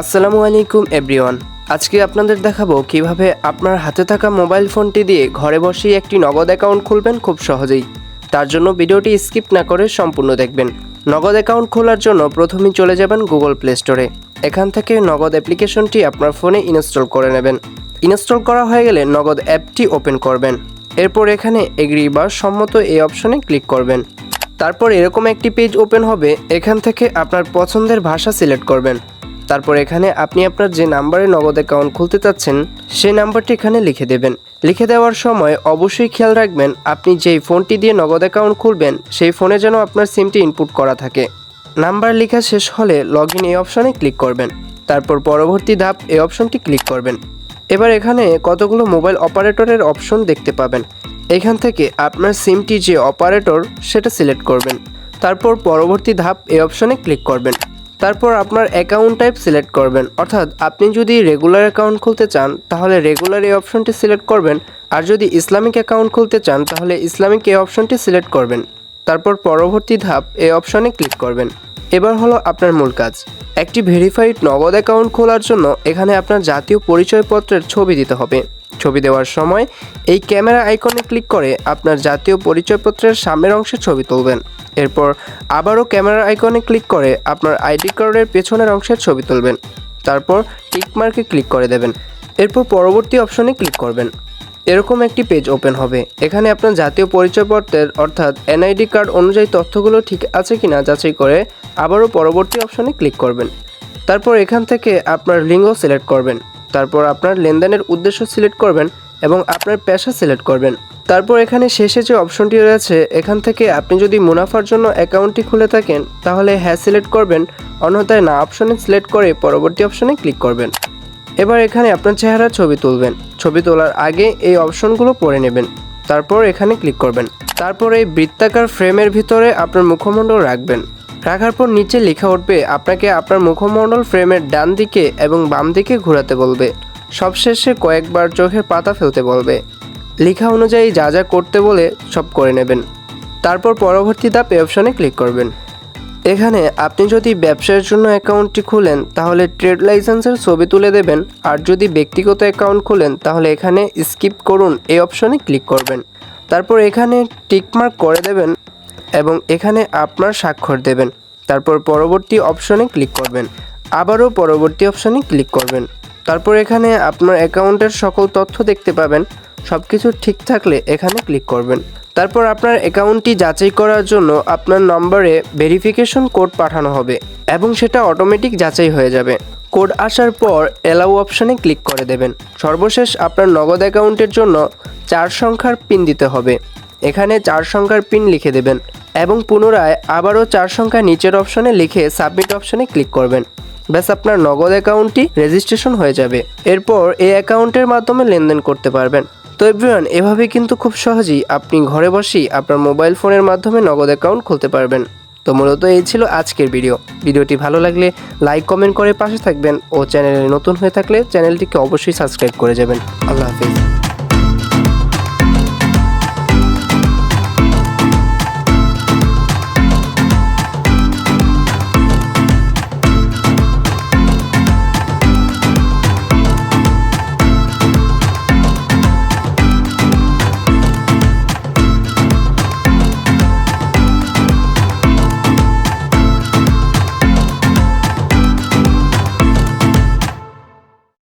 আসসালামু আলাইকুম, এভরিওয়ান। আজকে আপনাদের দেখাবো কীভাবে আপনার হাতে থাকা মোবাইল ফোনটি দিয়ে ঘরে বসেই একটি নগদ অ্যাকাউন্ট খুলবেন খুব সহজেই। তার জন্য ভিডিওটি স্কিপ না করে সম্পূর্ণ দেখবেন। নগদ অ্যাকাউন্ট খোলার জন্য প্রথমেই চলে যাবেন গুগল প্লে স্টোরে। এখান থেকে নগদ অ্যাপ্লিকেশনটি আপনার ফোনে ইনস্টল করে নেবেন। ইনস্টল করা হয়ে গেলে নগদ অ্যাপটি ওপেন করবেন। এরপর এখানে এগ্রি বা সম্মত এই অপশনে ক্লিক করবেন। তারপর এরকম একটি পেজ ওপেন হবে। এখান থেকে আপনার পছন্দের ভাষা সিলেক্ট করবেন। তারপর এখানে আপনি আপনার যে নাম্বারে নগদ অ্যাকাউন্ট খুলতে চাচ্ছেন, সেই নাম্বারটি এখানে লিখে দেবেন। লিখে দেওয়ার সময় অবশ্যই খেয়াল রাখবেন, আপনি যেই ফোনটি দিয়ে নগদ অ্যাকাউন্ট খুলবেন, সেই ফোনে যেন আপনার সিমটি ইনপুট করা থাকে। নাম্বার লেখা শেষ হলে লগ এই অপশনে ক্লিক করবেন। তারপর পরবর্তী ধাপ এই অপশনটি ক্লিক করবেন। এবার এখানে কতগুলো মোবাইল অপারেটরের অপশন দেখতে পাবেন। এখান থেকে আপনার সিমটি যে অপারেটর, সেটা সিলেক্ট করবেন। তারপর পরবর্তী ধাপ এই অপশনে ক্লিক করবেন। তারপর আপনার অ্যাকাউন্ট টাইপ সিলেক্ট করবেন। অর্থাৎ আপনি যদি রেগুলার অ্যাকাউন্ট খুলতে চান, তাহলে রেগুলার এই অপশনটি সিলেক্ট করবেন। আর যদি ইসলামিক অ্যাকাউন্ট খুলতে চান, তাহলে ইসলামিক এই অপশনটি সিলেক্ট করবেন। তারপর পরবর্তী ধাপ, এই অপশনে ক্লিক করবেন। এবার হলো আপনার মূল কাজ। একটি ভেরিফাইড নগদ অ্যাকাউন্ট খোলার জন্য এখানে আপনার জাতীয় পরিচয়পত্রের ছবি দিতে হবে। ছবি দেওয়ার সময় এই ক্যামেরা আইকনে ক্লিক করে আপনার জাতীয় পরিচয়পত্রের সামনের অংশের ছবি তুলবেন। এরপর আবারও ক্যামেরা আইকনে ক্লিক করে আপনার আইডি কার্ডের পেছনের অংশের ছবি তুলবেন। তারপর টিক মার্কে ক্লিক করে দেবেন। এরপর পরবর্তী অপশনে ক্লিক করবেন। এরকম একটি পেজ ওপেন হবে। এখানে আপনার জাতীয় পরিচয়পত্রের অর্থাৎ এনআইডি কার্ড অনুযায়ী তথ্যগুলো ঠিক আছে কি না যাচাই করে আবারও পরবর্তী অপশনে ক্লিক করবেন। তারপর এখান থেকে আপনার লিঙ্গ সিলেক্ট করবেন। তারপর আপনার লেনদেনের উদ্দেশ্য সিলেক্ট করবেন এবং আপনার পেশা সিলেক্ট করবেন। তারপর এখানে শেষে যে অপশনটি রয়েছে, এখান থেকে আপনি যদি মুনাফার জন্য অ্যাকাউন্টটি খুলে থাকেন, তাহলে হ্যাঁ সিলেক্ট করবেন। অন্যথায় না অপশনে সিলেক্ট করে পরবর্তী অপশনে ক্লিক করবেন। এবার এখানে আপনার চেহারার ছবি তুলবেন। ছবি তোলার আগে এই অপশনগুলো পড়ে নেবেন। তারপর এখানে ক্লিক করবেন। তারপর এই বৃত্তাকার ফ্রেমের ভিতরে আপনার মুখমণ্ডল রাখবেন। রাখার পর নিচে লেখা উঠবে, আপনাকে আপনার মুখমণ্ডল ফ্রেমের ডান দিকে এবং বাম দিকে ঘোরাতে বলবে। সবশেষে কয়েকবার চোখের পাতা ফেলতে বলবে। লেখা অনুযায়ী যা যা করতে বলে সব করে নেবেন। তারপর পরবর্তী ধাপ এই অপশনে ক্লিক করবেন। এখানে আপনি যদি ব্যবসার জন্য অ্যাকাউন্টটি খুলেন, তাহলে ট্রেড লাইসেন্সের ছবি তুলে দেবেন। আর যদি ব্যক্তিগত অ্যাকাউন্ট খুলেন, তাহলে এখানে স্কিপ করুন, এই অপশনে ক্লিক করবেন। তারপর এখানে টিকমার্ক করে দেবেন এবং এখানে আপনার স্বাক্ষর দেবেন। তারপর পরবর্তী অপশনে ক্লিক করবেন। আবারও পরবর্তী অপশনে ক্লিক করবেন। তারপর এখানে আপনার অ্যাকাউন্টের সকল তথ্য দেখতে পাবেন। সব কিছু ঠিক থাকলে এখানে ক্লিক করবেন। তারপর আপনার অ্যাকাউন্টটি যাচাই করার জন্য আপনার নম্বরে ভেরিফিকেশন কোড পাঠানো হবে এবং সেটা অটোমেটিক যাচাই হয়ে যাবে। কোড আসার পর অ্যালাউ অপশানে ক্লিক করে দেবেন। সর্বশেষ আপনার নগদ অ্যাকাউন্টের জন্য চার সংখ্যার পিন দিতে হবে। এখানে চার সংখ্যার পিন লিখে দেবেন এবং পুনরায় আবারও চার সংখ্যা নিচের অপশনে লিখে সাবমিট অপশনে ক্লিক করবেন। ব্যাস, আপনার নগদ অ্যাকাউন্টটি রেজিস্ট্রেশন হয়ে যাবে। এরপর এই অ্যাকাউন্টের মাধ্যমে লেনদেন করতে পারবেন। তো এভরিওয়ান এভাবে কিন্তু খুব সহজেই আপনি ঘরে বসেই আপনার মোবাইল ফোনের মাধ্যমে নগদ অ্যাকাউন্ট খুলতে পারবেন। তো মূলত এই ছিল আজকের ভিডিও ভিডিওটি ভালো লাগলে লাইক কমেন্ট করে পাশে থাকবেন ও চ্যানেলে নতুন হয়ে থাকলে চ্যানেলটিকে অবশ্যই সাবস্ক্রাইব করে যাবেন। আল্লাহ হাফিজ।